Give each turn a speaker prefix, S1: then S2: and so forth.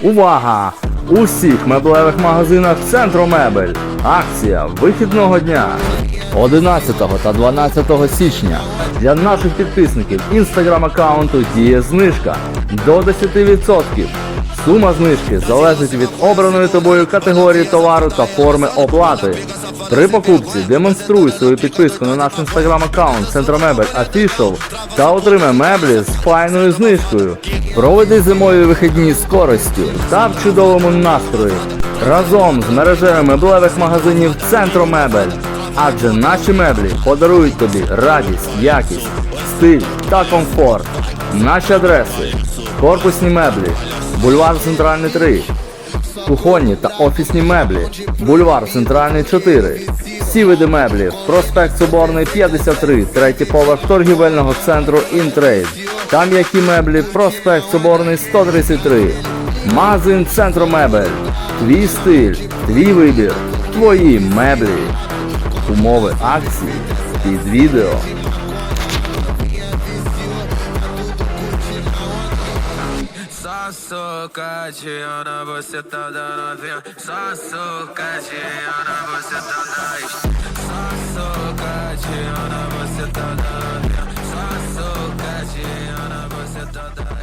S1: Увага! У всіх меблевих магазинах Центру Мебель. Акція вихідного дня 11 та 12 січня. Для наших підписників інстаграм аккаунту діє знижка до 10%. Сума знижки залежить від обраної тобою категорії товару та форми оплати. При покупці демонструй свою підписку на наш інстаграм аккаунт Центромебель Official та отримай меблі з файною знижкою. Проведи зимові вихідні з користю та в чудовому настрої разом з мережею меблевих магазинів Центромебель. Адже наші меблі подарують тобі радість, якість, стиль та комфорт. Наші адреси: корпусні меблі, бульвар Центральний 3, кухонні та офісні меблі, бульвар Центральний 4. Всі види меблів, проспект Соборний 53, третій поверх торгівельного центру Інтрейд. Там які меблі, проспект Соборний 133. Магазин Центру Мебель. Твій стиль, твій вибір, твої меблі. Умови акції під відео.
S2: Sasukacciona, você tá dando novinha toda. Só sou catinha, você tá toda